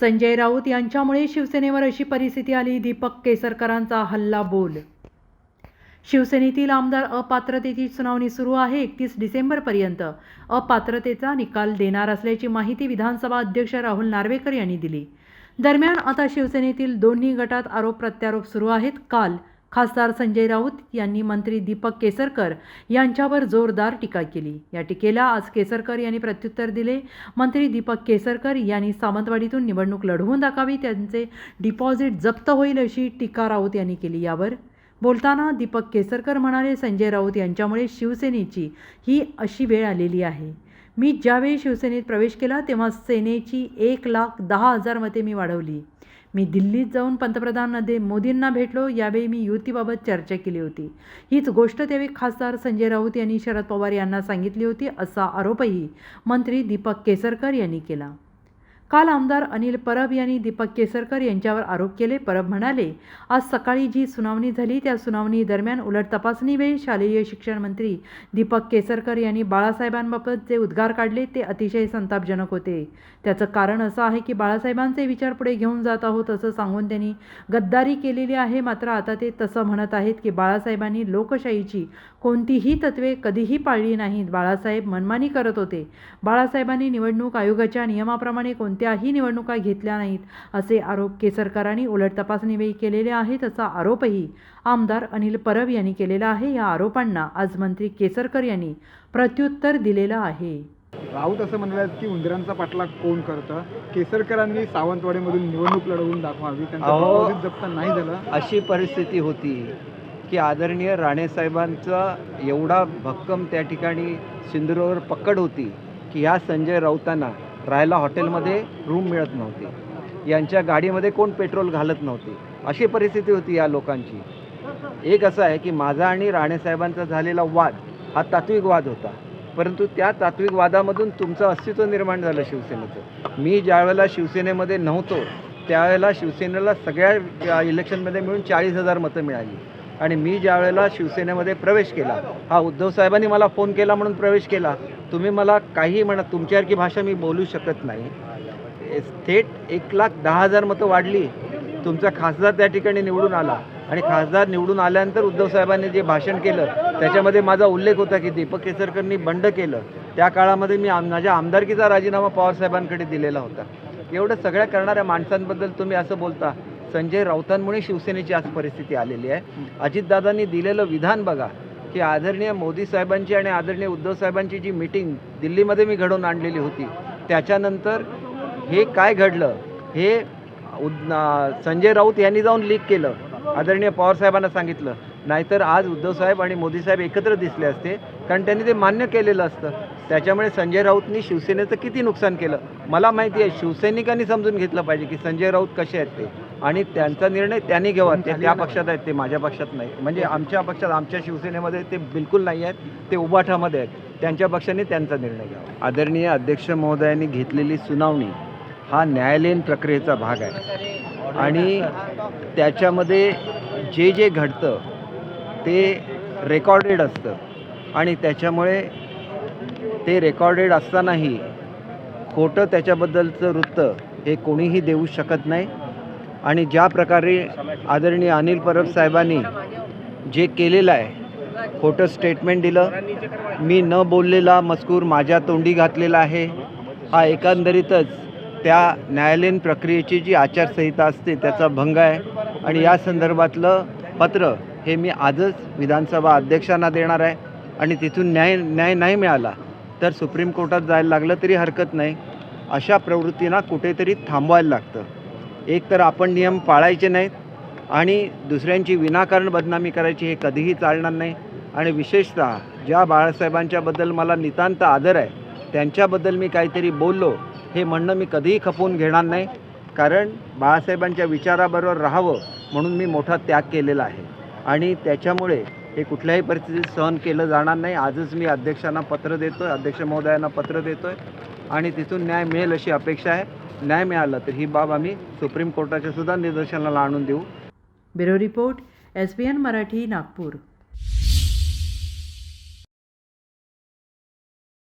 संजय राऊत यांच्यामुळे शिवसेनेवर अशी परिस्थिती आली दीपक केसरकरांचा हल्ला बोल. शिवसेनेतील आमदार अपात्रतेची सुनावणी सुरू आहे एकतीस डिसेंबरपर्यंत. अपात्रतेचा निकाल देणार असल्याची माहिती विधानसभा अध्यक्ष राहुल नार्वेकर यांनी दिली. दरम्यान आता शिवसेनेतील दोन्ही गटात आरोप प्रत्यारोप सुरू आहेत. काल खासदार संजय राऊत यांनी मंत्री दीपक केसरकर यांच्यावर जोरदार टीका केली. या टीकेला आज केसरकर यांनी प्रत्युत्तर दिले. मंत्री दीपक केसरकर यांनी सावंतवाडीतून निवडणूक लढवून दाखावी त्यांचे डिपॉझिट जप्त होईल अशी टीका राऊत यांनी केली यावर. बोलताना दीपक केसरकर म्हणाले संजय राऊत यांच्यामुळे शिवसेनेची ही अशी वेळ आलेली आहे. मी ज्यावेळी शिवसेनेत प्रवेश केला तेव्हा सेनेची एक लाख दहा हजार मते मी वाढवली. मी दिल्लीत जाऊन पंतप्रधान नदे मोदींना भेटलो यावेळी मी युतीबाबत चर्चा केली होती. हीच गोष्ट त्यावेळी खासदार संजय राऊत यांनी शरद पवार यांना सांगितली होती असा आरोपही मंत्री दीपक केसरकर यांनी केला. काल आमदार अनिल परब यांनी दीपक केसरकर यांच्यावर आरोप केले. परब म्हणाले आज सकाळी जी सुनावणी झाली त्या सुनावणी दरम्यान उलट तपासणीवेळी शालेय शिक्षण मंत्री दीपक केसरकर यांनी बाळासाहेबांबाबत जे उद्गार काढले ते अतिशय संतापजनक होते. त्याचं कारण असं आहे की बाळासाहेबांचे विचार पुढे घेऊन जात आहोत असं सांगून त्यांनी गद्दारी केलेली आहे. मात्र आता ते तसं म्हणत आहेत की बाळासाहेबांनी लोकशाहीची कोणतीही तत्वे कधीही पाळली नाहीत. बाळासाहेब मनमानी करत होते. बाळासाहेबांनी निवडणूक आयोगाच्या नियमाप्रमाणे कोणत्याही निवडणुका घेतल्या नाहीत असे आरोप केसरकरांनी उलट तपासणीवेळी केलेले आहेत असा आरोपही आमदार अनिल परब यांनी केलेला आहे. या आरोपांना आज मंत्री केसरकर यांनी प्रत्युत्तर दिलेलं आहे. राऊत असं म्हणाले की उंदरांचा पाठलाग कोण करतं? केसरकरांनी सावंतवाडीमधून निवडणूक लढवून दाखवावी. त्यांचं जप्त नाही झालं. अशी परिस्थिती होती की आदरणीय राणेसाहेबांचा एवढा भक्कम त्या ठिकाणी सिंधुरावर पकड होती की ह्या संजय राऊतांना राहायला हॉटेलमध्ये रूम मिळत नव्हती. यांच्या गाडीमध्ये कोण पेट्रोल घालत नव्हती. अशी परिस्थिती होती या लोकांची. एक असं आहे की माझा आणि राणेसाहेबांचा झालेला वाद हा तात्विक वाद होता. परंतु त्या तात्विक वादामधून तुमचं अस्तित्व निर्माण झालं शिवसेनेचं. मी ज्यावेळेला शिवसेनेमध्ये नव्हतो त्यावेळेला शिवसेनेला सगळ्या इलेक्शनमध्ये मिळून चाळीस हजार मतं मिळाली. आणि मी ज्या वेळेला शिवसेनेमध्ये प्रवेश केला हा उद्धव साहेबांनी मला फोन केला म्हणून प्रवेश केला. तुम्ही मला काही म्हणा तुमच्यासारखी भाषा मी बोलू शकत नाही. थेट एक लाख दहा हजार मतं वाढली. तुमचा खासदार त्या ठिकाणी निवडून आला. आणि खासदार निवडून आल्यानंतर उद्धव साहेबांनी जे भाषण केलं त्याच्यामध्ये माझा उल्लेख होता की दीपक केसरकरनी बंड केलं. त्या काळामध्ये मी आम माझ्या आमदारकीचा राजीनामा पवारसाहेबांकडे दिलेला होता. एवढं सगळ्या करणाऱ्या माणसांबद्दल तुम्ही असं बोलता संजय राऊतांमुळे शिवसेनेची आज परिस्थिती आलेली आहे. अजितदादांनी दिलेलं विधान बघा की आदरणीय मोदी साहेबांची आणि आदरणीय उद्धव साहेबांची जी मिटिंग दिल्लीमध्ये मी घडवून आणलेली होती त्याच्यानंतर हे काय घडलं? हे उद- संजय राऊत यांनी जाऊन लीक केलं आदरणीय पवारसाहेबांना सांगितलं. नाहीतर आज उद्धव साहेब आणि मोदी साहेब एकत्र दिसले असते कारण त्यांनी ते मान्य केलेलं असतं. त्याच्यामुळे संजय राऊतनी शिवसेनेचं किती नुकसान केलं? मला माहिती आहे शिवसैनिकांनी समजून घेतलं पाहिजे की संजय राऊत कसे आहेत ते. आणि त्यांचा निर्णय त्यांनी घ्यावा. ते त्या पक्षात आहेत ते माझ्या पक्षात नाही. म्हणजे आमच्या पक्षात आमच्या शिवसेनेमध्ये ते बिलकुल नाही आहेत ते उबाठामध्ये आहेत. त्यांच्या पक्षाने त्यांचा निर्णय घ्यावा. आदरणीय अध्यक्ष महोदयांनी घेतलेली सुनावणी हा न्यायालयीन प्रक्रियेचा भाग आहे. आणि त्याच्यामध्ये जे जे घडतं ते रेकॉर्डेड असतं. आणि त्याच्यामुळे ते रेकॉर्डेड असतानाही खोटं त्याच्याबद्दलचं वृत्त हे कोणीही देऊ शकत नाही. आणि ज्या प्रकारे आदरणीय अनिल परब साहेबांनी जे केलेलं आहे खोटं स्टेटमेंट दिलं मी न बोललेला मजकूर माझ्या तोंडी घातलेला आहे. हा एकंदरीतच त्या न्यायालयीन प्रक्रियेची जी आचारसंहिता असते त्याचा भंग आहे. आणि या संदर्भातलं पत्र हे मी आजच विधानसभा अध्यक्षांना देणार आहे. आणि तिथून न्याय न्याय नाही मिळाला तर सुप्रीम कोर्टात जायला लागलं तरी हरकत नाही. अशा प्रवृत्तींना कुठेतरी थांबवायला लागतं. एक तर आपण नियम पाळायचे नाहीत आणि दुसऱ्यांची विनाकारण बदनामी करायची हे कधीही चालणार नाही. आणि विशेषतः ज्या बाळासाहेबांच्याबद्दल मला नितांत आदर आहे त्यांच्याबद्दल मी काहीतरी बोललो हे म्हणणं मी कधीही खपवून घेणार नाही. कारण बाळासाहेबांच्या विचाराबरोबर राहावं म्हणून मी मोठा त्याग केलेला आहे. आणि त्याच्यामुळे हे कुठल्याही परिस्थितीत सहन केलं जाणार नाही. आजच मी अध्यक्षांना पत्र देतो आहे अध्यक्ष महोदयांना पत्र देतो आहे आणि तिथून न्याय मिळेल अशी अपेक्षा आहे. न्याय मिळाला तर ही बाब आम्ही सुप्रीम कोर्टाच्या सुद्धा निदर्शनाला आणून देऊ. Bureau report S B N Marathi Nagpur.